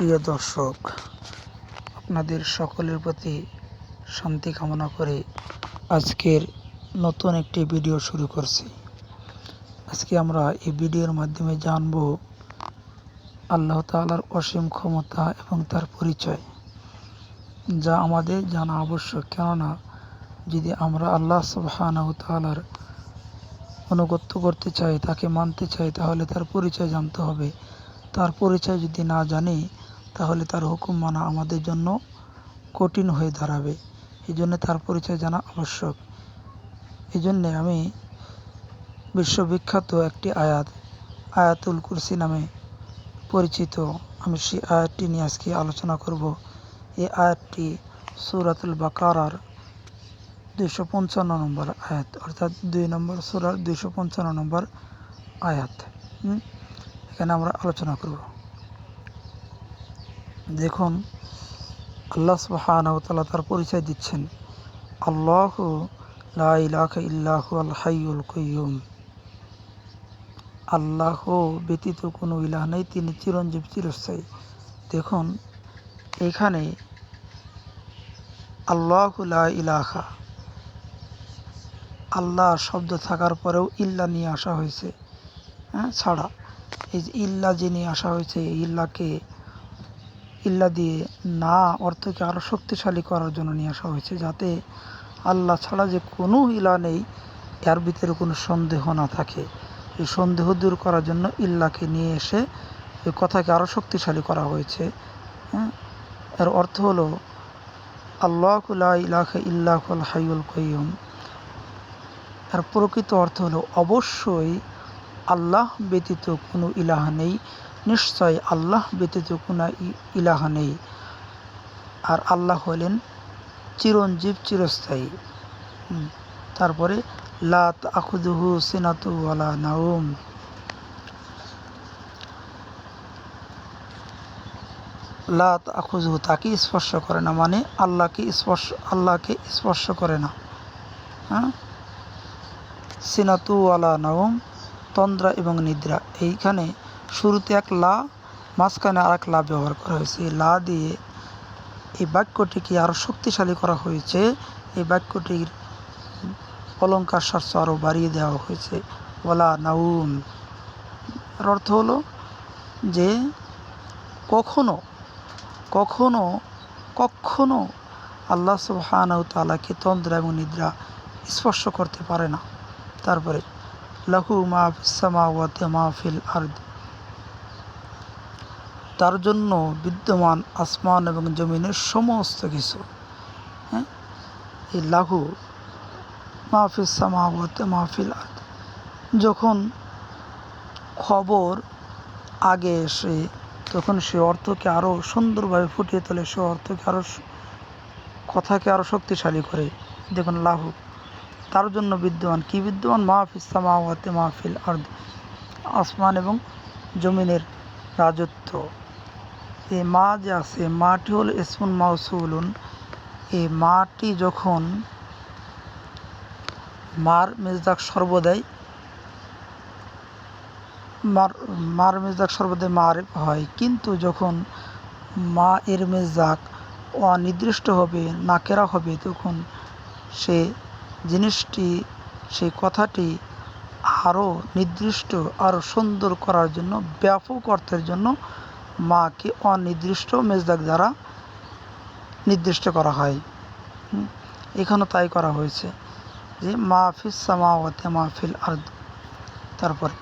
প্রিয় দর্শক, আপনাদের সকলের প্রতি শান্তি কামনা করে আজকের নতুন একটি ভিডিও শুরু করছি। আজকে আমরা এই ভিডিওর মাধ্যমে জানব আল্লাহ তাআলার অসীম ক্ষমতা এবং তার পরিচয়, যা আমাদের জানা আবশ্যক। কেননা, যদি আমরা আল্লাহ সুবহানাহু তাআলার অনুগত্য করতে চাই, তাকে মানতে চাই, তাহলে তার পরিচয় জানতে হবে। তার পরিচয় যদি না জানি তাহলে তার হুকুম মানা আমাদের জন্য কঠিন হয়ে দাঁড়াবে। এই জন্য তার পরিচয় জানা আবশ্যক। এই জন্যে আমি বিশ্ববিখ্যাত একটি আয়াত, আয়াতুল কুরসি নামে পরিচিত। আমি সেই আয়াতটি নিয়ে আজকে আলোচনা করব। এই আয়াতটি সুরাতুল বাকারার দুইশো পঞ্চান্ন নম্বর আয়াত, অর্থাৎ দুই নম্বর সুরার দুইশো পঞ্চান্ন নম্বর আয়াত? এখানে আমরা আলোচনা করব। দেখুন, আল্লাহ তাআলা তার পরিচয় দিচ্ছেন। আল্লাহ লা ইলাহা ইল্লাহু আল হাইয়ুল কাইয়ুম। আল্লাহ ব্যতীত কোনো ইলাহ নেই, তিনি চিরঞ্জীব চিরস্থায়ী। দেখুন, এখানে আল্লাহ ইলাহা আল্লাহ শব্দ থাকার পরেও ইল্লা নিয়ে আসা হয়েছে। হ্যাঁ ছাড়া। এই যে ইল্লা যে নিয়ে আসা হয়েছে ইল্লাকে ইল্লা দিয়ে না, অর্থকে আরও শক্তিশালী করার জন্য নিয়ে আসা হয়েছে যাতে আল্লাহ ছাড়া যে কোনো ইলা নেই, এর ভিতরে কোনো সন্দেহ না থাকে। এই সন্দেহ দূর করার জন্য ইল্লাকে নিয়ে এসে এই কথাকে আরও শক্তিশালী করা হয়েছে। হ্যাঁ? এর অর্থ হলো, আল্লাহ ইলাহ ইল্লাহুল হাইউল কয়ুম এর প্রকৃত অর্থ হলো, অবশ্যই আল্লাহ ব্যতীত কোনো ইলাহ নেই। নিশ্চয় আল্লাহ ব্যতীত কোনো ইলাহ নেই। আর আল্লাহ হলেন চিরঞ্জীব চিরস্থায়ী। তারপরে লাত আখুদুহু সিনাতু ওয়ালা নাউম লাত আখুজহু তাকে স্পর্শ করে না মানে আল্লাহকে স্পর্শ আল্লাহকে স্পর্শ করে না। হ্যাঁ? সিনাতু ওয়ালা নাউম তন্দ্রা এবং নিদ্রা, এইখানে শুরুতে এক লা, মাঝখানে আর এক লা ব্যবহার করা হয়েছে। এই লা দিয়ে এই বাক্যটিকে আরও শক্তিশালী করা হয়েছে। এই বাক্যটির অলঙ্কার শাস্ত্র আরও বাড়িয়ে দেওয়া হয়েছে। ওলা নাউন এর অর্থ হলো যে কখনো কখনো কখনো আল্লাহ সুবহানাহু তাআলাকে তন্দ্রা এবং নিদ্রা স্পর্শ করতে পারে না। তারপরে, লাহু মা সামাওয়াতে মাহফিল আর্দ। তার জন্য বিদ্যমান আসমান এবং জমিনের সমস্ত কিছু। হ্যাঁ? এই লাহু মাহফিল সামাওয়াতে মাহফিল যখন খবর আগে এসে, তখন সে অর্থকে আরও সুন্দরভাবে ফুটিয়ে তোলে, সে অর্থকে আরও কথাকে আরও শক্তিশালী করে। দেখুন লাহু তার জন্য বিদ্যমান। কি বিদ্যমান? মাহফিস সামাওয়াতে মাহফিল আর্দ। আসমান এবং জমিনের রাজত্ব। এই মা যে আছে, মাটি হল ইসমুন মাউসুলুন। এই মাটি যখন মার মেজদাক সর্বদাই, মার মার মেজদাক সর্বদাই মার হয়। কিন্তু যখন মা এর মেজদাক অনির্দিষ্ট হবে, নাকেরা হবে, তখন সে জিনিসটি সেই কথাটি আরও নির্দিষ্ট আরও সুন্দর করার জন্য, ব্যাপক অর্থের জন্য মাকে অনির্দিষ্ট মেজদাক দ্বারা নির্দিষ্ট করা হয়। এখানেও তাই করা হয়েছে যে মাহফিস সামাওয়াতে মাহফিল আর্দ। তারপরে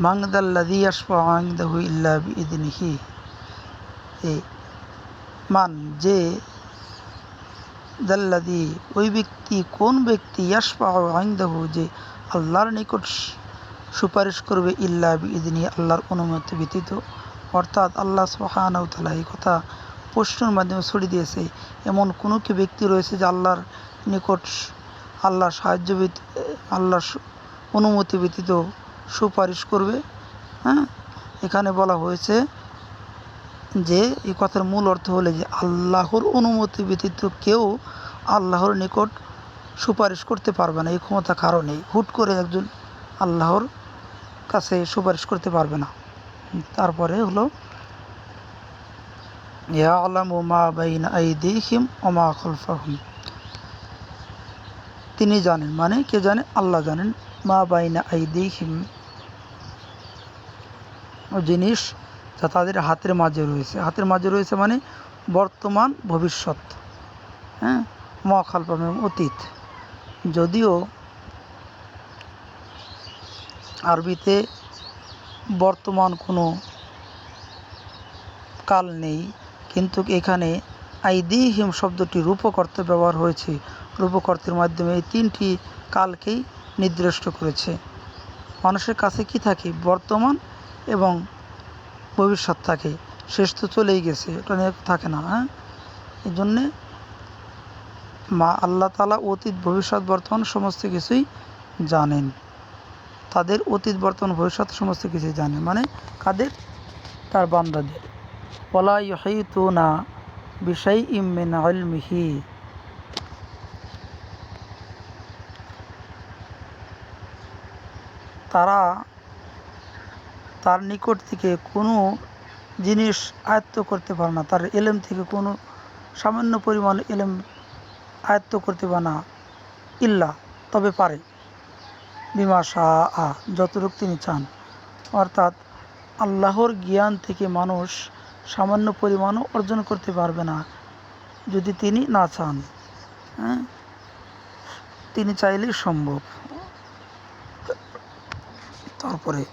মাংদাল্লাদি আসফা আংদাহু ইল্লা বিইদনিহি এই মান, যে দাল্লাদি ওই ব্যক্তি, কোন ব্যক্তি ইয়াসপা আইন্দাহু যে আল্লাহর নিকট সুপারিশ করবে ইল্লা বিইদনি আল্লাহর অনুমতি ব্যতীত। অর্থাৎ আল্লাহ সুবহানাহু তাআলা এই কথা প্রশ্নের মাধ্যমে ছড়িয়ে দিয়েছে। এমন কোনো কি ব্যক্তি রয়েছে যে আল্লাহর নিকট আল্লাহর সাহায্য আল্লাহর অনুমতি ব্যতীত সুপারিশ করবে? হ্যাঁ? এখানে বলা হয়েছে যে, এই কথার মূল অর্থ হলো যে আল্লাহর অনুমতি ব্যতীত কেউ আল্লাহর নিকট সুপারিশ করতে পারবে না। এই ক্ষমতা কারও নেই। হুট করে একজন আল্লাহর কাছে সুপারিশ করতে পারবে না। তারপরে হলো, ইয়ালামু মা বাইনা আইদিহিম ওয়া মা খালফাহুম। তিনি জানেন মানে কে জানে? আল্লাহ জানেন, মা বাইনা আইদিহিম। ও জিনিস যা তাদের হাতের মাঝে রয়েছে। হাতের মাঝে রয়েছে মানে বর্তমান ভবিষ্যৎ হ্যাঁ? মা খালফাম অতীত। যদিও আরবিতে বর্তমান কোনো কাল নেই। কিন্তু এখানে আইদি হিম শব্দটি রূপকর্তে ব্যবহার হয়েছে। রূপকর্তের মাধ্যমে এই তিনটি কালকেই নির্দিষ্ট করেছে। মানুষের কাছে কি থাকে? বর্তমান এবং ভবিষ্যৎ থাকে। শেষ তো চলেই গেছে। ওটা নিয়ে থাকে না হ্যাঁ? এই জন্যে মা আল্লাহ তালা অতীত, ভবিষ্যৎ, বর্তমান সমস্ত কিছুই জানেন। তাদের অতীত, বর্তমান, ভবিষ্যৎ সমস্ত কিছু জানে। মানে কাদের? তার বান্দাদের। ওলা ইহিতুনা বিষয় ইমিন আলমিহি তারা তার নিকট থেকে কোনো জিনিস আয়ত্ত করতে পারে না। তার এলেম থেকে কোনো সামান্য পরিমাণ এলেম আয়ত্ত করতে পারে না। ইল্লা, তবে পারে। বিমা শাহ যতটুক তিনি চান। অর্থাৎ আল্লাহর জ্ঞান থেকে মানুষ সামান্য পরিমাণও অর্জন করতে পারবে না, যদি তিনি না চান। হ্যাঁ? তিনি চাইলেই সম্ভব। তারপরে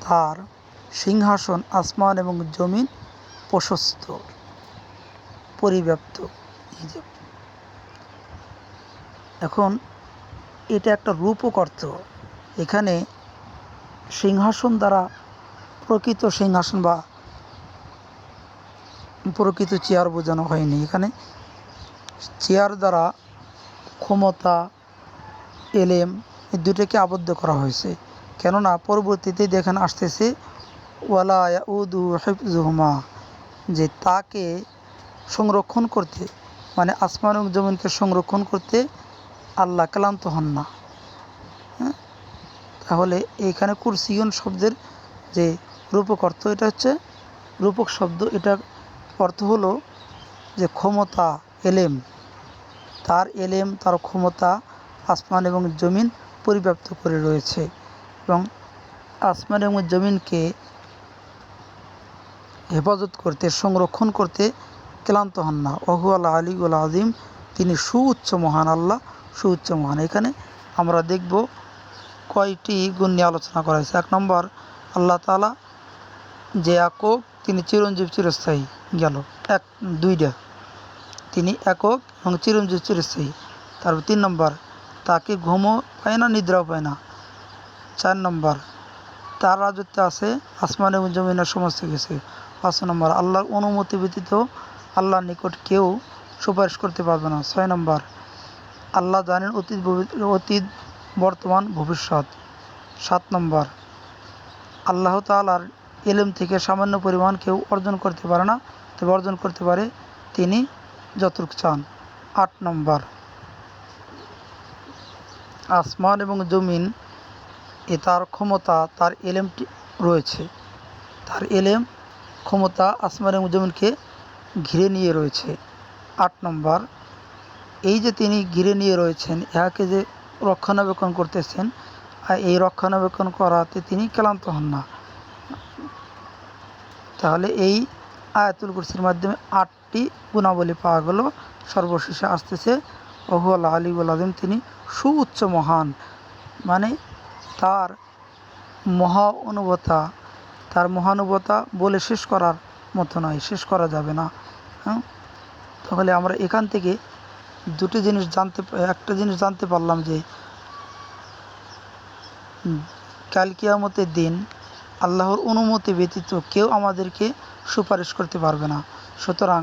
তার সিংহাসন আসমান এবং জমিন প্রশস্ত, পরিব্যাপ্ত। এখন এটা একটা রূপক অর্থ এখানে সিংহাসন দ্বারা প্রকৃত সিংহাসন বা প্রকৃত চেয়ার বোঝানো হয়নি। এখানে চেয়ার দ্বারা ক্ষমতা, এলেম এই দুটোকে আবদ্ধ করা হয়েছে। কেননা পরবর্তীতে দেখেন আসতেছে, ওয়ালা উদু যে তাকে সংরক্ষণ করতে মানে আসমান জমিনকে সংরক্ষণ করতে আল্লাহ ক্লান্ত হন না। হ্যাঁ? তাহলে এইখানে কুরসিয়ন শব্দের যে রূপক অর্থ, এটা হচ্ছে রূপক শব্দ। এটা অর্থ হলো যে ক্ষমতা, এলেম। তার এলেম, তার ক্ষমতা আসমান এবং জমিন পরিব্যাপ্ত করে রয়েছে এবং আসমান এবং জমিনকে হেফাজত করতে, সংরক্ষণ করতে ক্লান্ত হন না। অহু আল্লাহ আলী উল আজিম তিনি সুউচ্চ মহান আল্লাহ। সুউচ্চ মহান এখানে আমরা দেখব কয়টি গুণ নিয়ে আলোচনা করা হয়েছে। এক নম্বর, আল্লাহ তালা যে একক, তিনি চিরঞ্জীব চিরস্থায়ী গেল। এক, দুইটা। তিনি একক এবং চিরঞ্জীব চিরস্থায়ী। তারপর তিন নম্বর, তাকে ঘুমও পায় না, নিদ্রাও পায় না। চার নম্বর, তার রাজত্ব আছে, আসমান এবং জমিনের সমস্ত কিছু। পাঁচ নম্বর, আল্লাহর অনুমতি ব্যতীত আল্লাহর নিকট কেউ সুপারিশ করতে পারবে না। ছয় নম্বর আল্লাহ জানেন অতীত অতীত বর্তমান ভবিষ্যৎ। সাত নম্বর, আল্লাহ তালার এলেম থেকে সামান্য পরিমাণ কেউ অর্জন করতে পারে না, তবে অর্জন করতে পারে তিনি যতটুক চান। আট নম্বর, আসমান এবং জমিন এ তার ক্ষমতা, তার এলেমটি রয়েছে। তার এলেম ক্ষমতা আসমান এবং জমিনকে ঘিরে নিয়ে রয়েছে। আট নম্বর এই যে তিনি ঘিরে নিয়ে রয়েছেন ইহাকে যে রক্ষণাবেক্ষণ করতেছেন, আর এই রক্ষণাবেক্ষণ করাতে তিনি ক্লান্ত হন না। তাহলে এই আয়াতুল কুরসির মাধ্যমে আটটি গুণাবলী পাওয়া গেল। সর্বশেষে আসতেছে ওহুয়াল আলিউল আজম তিনি সুউচ্চ মহান মানে তার মহা অনুভতা, তার মহানুভতা বলে শেষ করার মতো নয়, শেষ করা যাবে না। হ্যাঁ? তাহলে আমরা এখান থেকে দুটি জিনিস জানতে একটা জিনিস জানতে পারলাম যে কাল কিয়ামতের দিন আল্লাহর অনুমতি ব্যতীত কেউ আমাদেরকে সুপারিশ করতে পারবে না। সুতরাং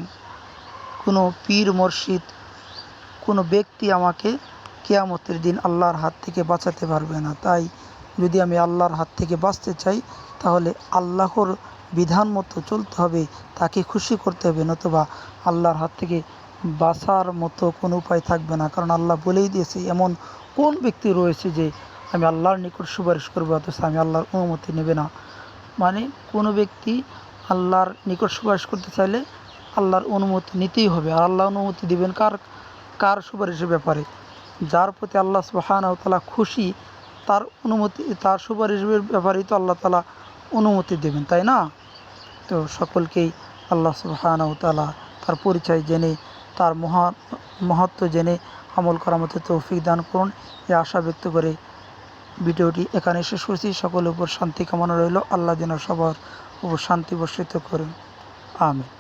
কোনো পীর মসজিদ কোনো ব্যক্তি আমাকে কেয়ামতের দিন আল্লাহর হাত থেকে বাঁচাতে পারবে না। তাই যদি আমি আল্লাহর হাত থেকে বাঁচতে চাই, তাহলে আল্লাহর বিধান মতো চলতে হবে, তাকে খুশি করতে হবে, নতুবা আল্লাহর হাত থেকে বাঁচার মতো কোনো উপায় থাকবে না। কারণ আল্লাহ বলেই দিয়েছে, এমন কোন ব্যক্তি রয়েছে যে আমি আল্লাহর নিকট সুপারিশ করব, অথচ আমি আল্লাহর অনুমতি নেবে না। মানে কোনো ব্যক্তি আল্লাহর নিকট সুপারিশ করতে চাইলে আল্লাহর অনুমতি নিতেই হবে, আর আল্লাহ অনুমতি দিবেন কার কার সুপারিশের ব্যাপারে? যার প্রতি আল্লাহ তাআলা খুশি, তার অনুমতি, তার সুপারিশের ব্যাপারেই তো আল্লাহ তালা অনুমতি দেবেন, তাই না? তো সকলকেই আল্লাহ তাআলা তার পরিচয় জেনে তার মহা, মহত্ব জেনে আমল করার মতো তৌফিক দান করুন। এ আশা ব্যক্ত করে ভিডিওটি এখানে শেষ করছি। সকলের উপর শান্তি কামনা রইল। আল্লাহ যেন সবার উপর শান্তি বর্ষিত করুন। আমিন।